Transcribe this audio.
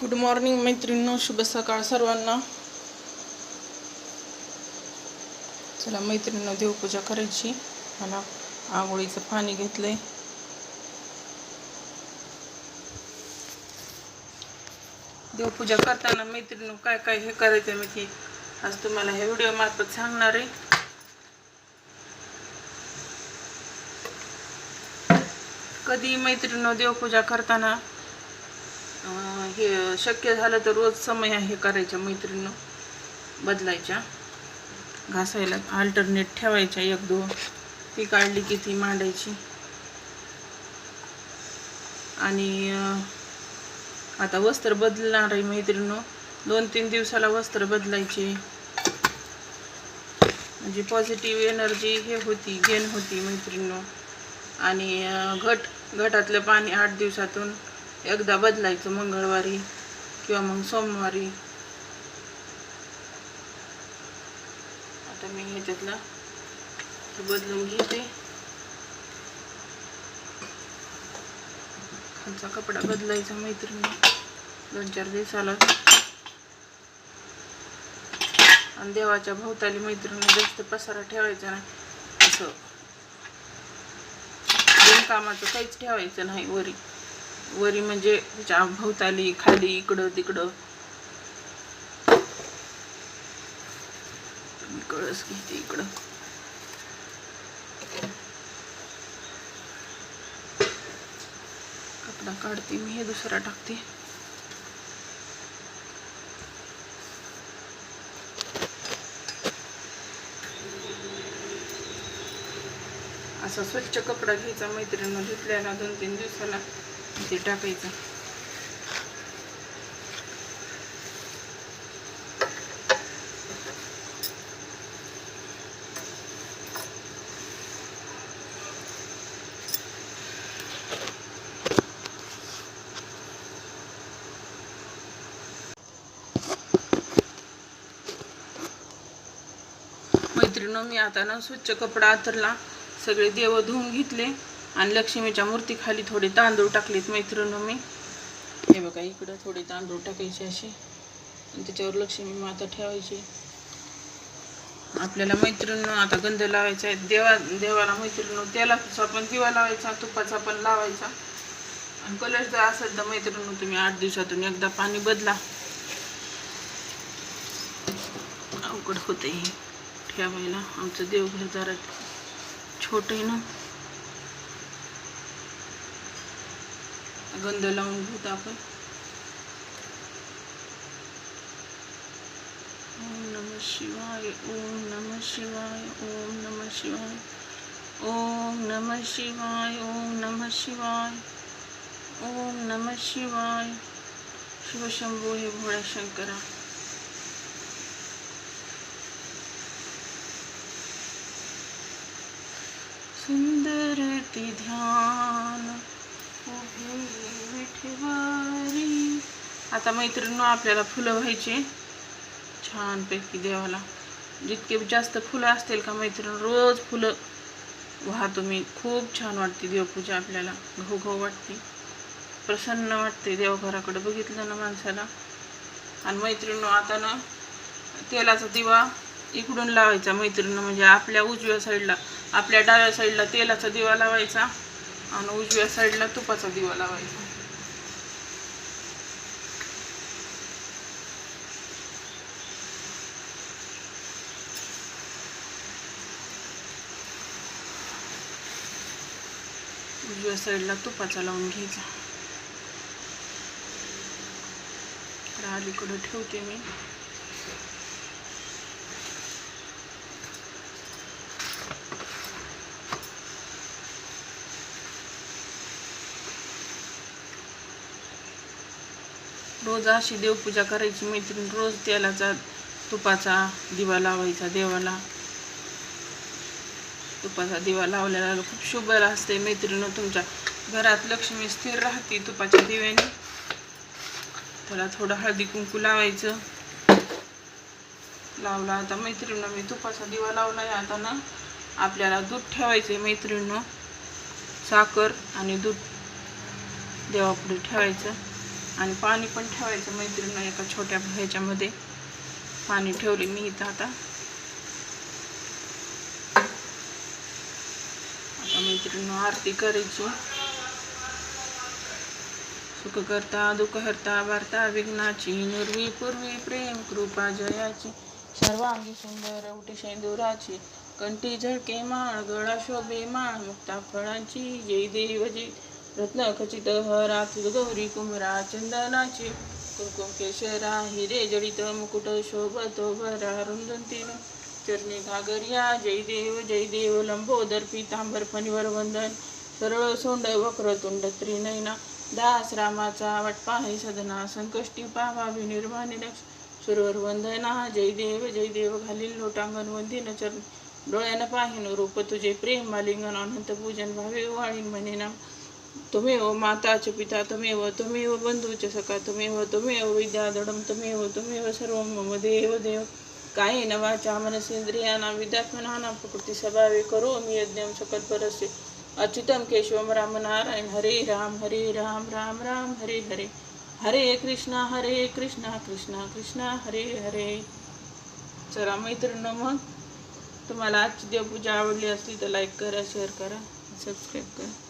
Good morning मैत्रिणींनो शुभ सकाळ सर्वांना. चला मैत्रिणींनो देवपूजा करायची. मला आंघोळीचं पाणी घेतलंय. देवपूजा करताना मैत्रिणींनो काय काय हे करायचं मी ते आज तुम्हाला हे व्हिडिओ मार्फत सांगणार आहे. कधी मैत्रिणींनो देवपूजा करताना हे शक्य झालं तर रोज समय हे करायच्या मैत्रिणीनं. बदलायच्या. घासायला अल्टरनेट ठेवायच्या एक दोन. ती काढली की ती मांडायची. आणि आता वस्त्र बदलणार आहे मैत्रिणीनं. दोन तीन दिवसाला वस्त्र बदलायचे. म्हणजे पॉझिटिव्ह एनर्जी हे होती गेन होती मैत्रिणीनं. आणि घट घट घटातलं पाणी आठ दिवसातून एकदा बदलायचं मंगळवारी किंवा मग सोमवारी. आता मी ह्याच्यातला बदलून घेते. खालचा कपडा बदलायचा मैत्रिणी दोन चार दिवसाला. आणि देवाच्या भोवताली मैत्रिणी जास्त पसारा ठेवायचा नाही. असं. बिनकामाचं काहीच ठेवायचं नाही वरी. वरी म्हणजे त्याच्या भोवताली खाली इकडं तिकडं. कळस घेते इकडं. कपडा काढते मी हे दुसरा टाकते. असा स्वच्छ कपडा घ्यायचा मैत्रिणी धुतल्याला दोन तीन दिवसाला. ते टाकायचं मैत्रिणी मी आता ना स्वच्छ कपडा आतरला. सगळे देव धुवून घेतले. आणि लक्ष्मीच्या मूर्तीखाली थोडे तांदूळ टाकलेत मैत्रिणी मी हे बघा इकडं थोडे तांदूळ टाकायचे असे. आणि त्याच्यावर लक्ष्मी माता ठेवायची. आपल्याला मैत्रिणी आता गंध लावायचा आहे. देवा देवाला मैत्रिणी तेलाचा पण दिवा लावायचा तुपाचा पण लावायचा. आणि कलर जर असेल तर मैत्रिणी तुम्ही आठ दिवसातून एकदा पाणी बदला. अवघड होते हे. ठेवायला आमचं देवघर जरा छोट आहे ना. गंध लावून ओम नम शिवाय, ओम नम शिवाय, ओम नम शिवाय, ओम नम शिवाय, ओम नम शिवाय, ओम नम शिवाय। शिवशंभो हे भोळ्या शंकरा। सुंदर ध्यान आता मैत्रिणी आपल्याला फुलं व्हायचे छानपैकी देवाला. जितके जास्त फुलं असतील का मैत्रीण रोज फुलं व्हा तुम्ही. खूप छान वाटते देवपूजा आपल्याला. घो वाटते. प्रसन्न वाटते देवघराकडे बघितलं ना माणसाला. आणि मैत्रिणी आता ना तेलाचा दिवा इकडून लावायचा मैत्रिणीनं म्हणजे आपल्या उजव्या साईडला. आपल्या डाव्या साईडला तेलाचा दिवा लावायचा आणि उजव्या साईडला तुपाचा दिवा लावायचा. उजव्या साईडला तुपाचा लावून घ्यायचा. तर अलीकडं ठेवते मी. रोज अशी देवपूजा करायची मैत्रीण रोज तेलाचा तुपाचा दिवा लावायचा देवाला. तुपाचा दिवा लावलेला खूप शुभ असते मैत्रिणी तुमच्या घरात लक्ष्मी स्थिर राहते तुपाच्या दिव्याने. त्याला थोडं हळदी कुंकू लावायचं. लावला आता मैत्रिणीनं मी तुपाचा दिवा लावला आहे. आता ना आपल्याला दूध ठेवायचे मैत्रिणीनं. साखर आणि दूध देवापुढे ठेवायचं. आणि पाणी पण ठेवायचं मैत्रिणी एका छोट्या ह्याच्यामध्ये. पाणी ठेवले मी इथं आता. અમે આરતી કરીશું સુખકર્તા દુઃખહર્તા વાર્તા વિઘ્નાચી નુરવી પૂર્વી પ્રેમ, કૃપા જયાચી સર્વાંગી સુંદર, ઉઠી દોરાચી કંઠી ઝળકે માણ ગળા શોભે માણ મુક્તા ફળાચી જય દેવજી રત્ન ખચિત હરાત, ગૌરી કુમરા ચંદનાચી કુમકુમ કેશરા હિરે જડિત મુકુટ, શોભતો ભરા રુંદંતીનું चरणी घागरिया जय देव जय देव लंबोदर पितांबर फणीवर वंदन सरळ सोंड वक्रतुंड त्रिनयना दास रामाचा वटपा हे सदना संकष्टी पावा निर्वाणी लक्ष सुरवर वंदना जय देव जय देव घालील लोटांगण वंदिन चरण डोळ्यानं पाहिन रूप तुझे प्रेम मालिंगन अनंत पूजन भावे वाळीन म्हणेना त्वमेव माताच पिता त्वमेव त्वमेव बंधूच सखा त्वमेव त्वमेव विद्याधडम त्वमेव त्वमेव सर्व मम देव देव। कायेन वाचा मनसेंद्रियाना विद्यात्मनाना प्रकृती सभावी करो मी यज्ञम सकल परस्य अच्युतम केशवम राम नारायण हरे राम हरे राम राम राम हरे हरे. हरे कृष्णा हरे कृष्णा कृष्णा कृष्णा हरे हरे. चला मैत्रिणी मग तुम्हाला आजची देवपूजा आवडली असली तर लाईक करा शेअर करा सबस्क्राईब करा.